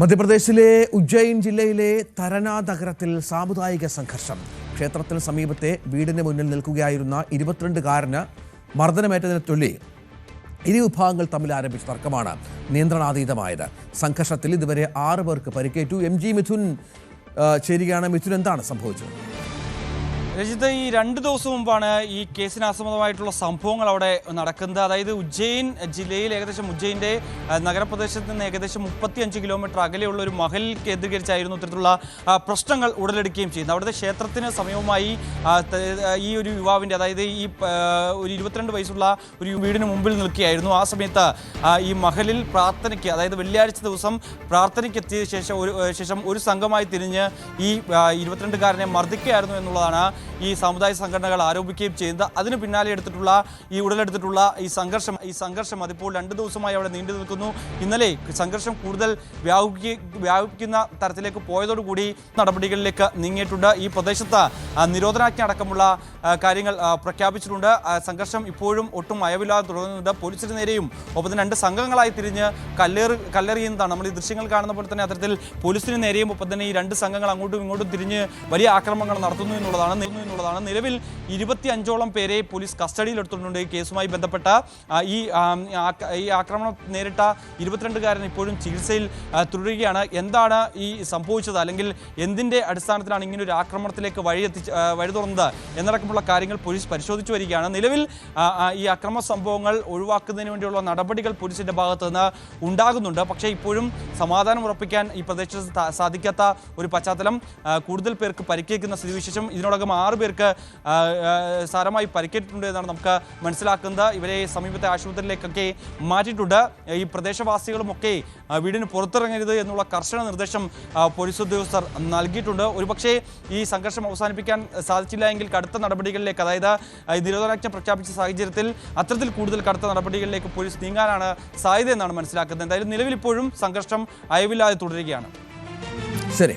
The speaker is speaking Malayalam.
മധ്യപ്രദേശിലെ ഉജ്ജയിൻ ജില്ലയിലെ തരനാ നഗരത്തിൽ സാമുദായിക സംഘർഷം. ക്ഷേത്രത്തിന് സമീപത്തെ വീടിന് മുന്നിൽ നിൽക്കുകയായിരുന്ന ഇരുപത്തിരണ്ടുകാരന് മർദ്ദനമേറ്റതിനെ ചൊല്ലി ഇരു വിഭാഗങ്ങൾ തമ്മിൽ ആരംഭിച്ച തർക്കമാണ് നിയന്ത്രണാതീതമായത്. സംഘർഷത്തിൽ ഇതുവരെ ആറ് പേർക്ക് പരിക്കേറ്റു. എം ജി മിഥുൻ ചേരുകയാണ്. മിഥുൻ എന്താണ് സംഭവിച്ചത്? രജിത്ത് ഈ രണ്ട് ദിവസം മുമ്പാണ് ഈ കേസിന് ആസ്പദമായിട്ടുള്ള സംഭവങ്ങൾ അവിടെ നടക്കുന്നത്. അതായത് ഉജ്ജയിൻ ജില്ലയിൽ ഏകദേശം ഉജ്ജയിന്റെ നഗരപ്രദേശത്ത് നിന്ന് ഏകദേശം മുപ്പത്തിയഞ്ച് കിലോമീറ്റർ അകലെയുള്ള ഒരു മഹൽ കേന്ദ്രീകരിച്ചായിരുന്നു ഇത്തരത്തിലുള്ള പ്രശ്നങ്ങൾ ഉടലെടുക്കുകയും ചെയ്യുന്നത്. അവിടുത്തെ ക്ഷേത്രത്തിന് സമീപമായി ഈ ഒരു യുവാവിന്റെ അതായത് ഈ ഒരു ഇരുപത്തിരണ്ട് വയസ്സുള്ള ഒരു വീടിന് മുമ്പിൽ നിൽക്കുകയായിരുന്നു. ആ സമയത്ത് ഈ മഹലിൽ പ്രാർത്ഥനയ്ക്ക് അതായത് വെള്ളിയാഴ്ച ദിവസം പ്രാർത്ഥനയ്ക്ക് എത്തിയ ശേഷം ഒരു ശേഷം ഒരു സംഘമായി തിരിഞ്ഞ് ഈ ഇരുപത്തിരണ്ടുകാരനെ മർദ്ദിക്കുകയായിരുന്നു എന്നുള്ളതാണ് ഈ സമുദായ സംഘടനകൾ ആരോപിക്കുകയും ചെയ്യുന്നത് അതിന് പിന്നാലെ എടുത്തിട്ടുള്ള ഈ ഉടലെടുത്തിട്ടുള്ള ഈ സംഘർഷം ഈ സംഘർഷം അതിപ്പോൾ രണ്ട് ദിവസമായി അവിടെ നീണ്ടു നിൽക്കുന്നു. ഇന്നലെ സംഘർഷം കൂടുതൽ വ്യാപിക്കുക വ്യാപിക്കുന്ന തരത്തിലേക്ക് പോയതോടുകൂടി നടപടികളിലേക്ക് നീങ്ങിയിട്ടുണ്ട്. ഈ പ്രദേശത്ത് നിരോധനാജ്ഞ അടക്കമുള്ള കാര്യങ്ങൾ പ്രഖ്യാപിച്ചിട്ടുണ്ട്. സംഘർഷം ഇപ്പോഴും ഒട്ടും അയവില്ലാതെ തുടരുന്നുണ്ട്. പോലീസിന് നേരെയും ഒപ്പം രണ്ട് സംഘങ്ങളായി തിരിഞ്ഞ് കല്ലേറ് കല്ലെറിയുന്നതാണ്. നമ്മൾ ഈ ദൃശ്യങ്ങൾ കാണുന്ന പോലെ തന്നെ അത്തരത്തിൽ പോലീസിന് നേരെയും ഒപ്പം തന്നെ ഈ രണ്ട് സംഘങ്ങൾ അങ്ങോട്ടും ഇങ്ങോട്ടും തിരിഞ്ഞ് വലിയ ആക്രമണങ്ങൾ നടത്തുന്നു എന്നുള്ളതാണ്. നടത്തുന്നു എന്നുള്ളതാണ്. നിലവിൽ ഇരുപത്തി അഞ്ചോളം പേരെ പോലീസ് കസ്റ്റഡിയിലെടുത്തിട്ടുണ്ട് ഈ കേസുമായി ബന്ധപ്പെട്ട ഈ ഈ ആക്രമണം നേരിട്ട ഇരുപത്തിരണ്ടുകാരൻ ഇപ്പോഴും ചികിത്സയിൽ ആ, തുടരുകയാണ്. എന്താണ് ഈ സംഭവിച്ചത്? അല്ലെങ്കിൽ എന്തിന്റെ അടിസ്ഥാനത്തിലാണ് ഇങ്ങനെ ഒരു ആക്രമണത്തിലേക്ക് വഴി എത്തിച്ച് വഴി തുറന്നത്? എന്നടക്കമുള്ള കാര്യങ്ങൾ പോലീസ് പരിശോധിച്ചു വരികയാണ്. നിലവിൽ ആ, ആ, ഈ അക്രമ സംഭവങ്ങൾ ഒഴിവാക്കുന്നതിന് വേണ്ടിയുള്ള നടപടികൾ പോലീസിന്റെ ഭാഗത്ത് നിന്ന് ഉണ്ടാകുന്നുണ്ട്. പക്ഷേ ഇപ്പോഴും സമാധാനം ഉറപ്പിക്കാൻ ഈ പ്രദേശത്ത് സാധിക്കാത്ത ഒരു പശ്ചാത്തലം കൂടുതൽ പേർക്ക് പരിക്കേൽക്കുന്ന സ്ഥിതിവിശേഷം ഇതിനോടകം ആറ് പേർക്ക് സാരമായി പരിക്കേറ്റിട്ടുണ്ട് എന്നാണ് നമുക്ക് മനസ്സിലാക്കുന്നത്. ഇവരെ സമീപത്തെ ആശുപത്രിയിലേക്കൊക്കെ മാറ്റിയിട്ടുണ്ട്. ഈ പ്രദേശവാസികളുമൊക്കെ വീടിന് പുറത്തിറങ്ങരുത് എന്നുള്ള കർശന നിർദ്ദേശം പോലീസ് ഉദ്യോഗസ്ഥർ നൽകിയിട്ടുണ്ട്. ഒരുപക്ഷേ ഈ സംഘർഷം അവസാനിപ്പിക്കാൻ സാധിച്ചില്ല എങ്കിൽ കടുത്ത നടപടികളിലേക്ക് അതായത് നിരോധനാജ്ഞ പ്രഖ്യാപിച്ച സാഹചര്യത്തിൽ അത്തരത്തിൽ കൂടുതൽ കടുത്ത നടപടികളിലേക്ക് പോലീസ് നീങ്ങാനാണ് സാധ്യത എന്നാണ് മനസ്സിലാക്കുന്നത്. എന്തായാലും നിലവിൽ ഇപ്പോഴും സംഘർഷം അയവില്ലാതെ തുടരുകയാണ്. ശരി.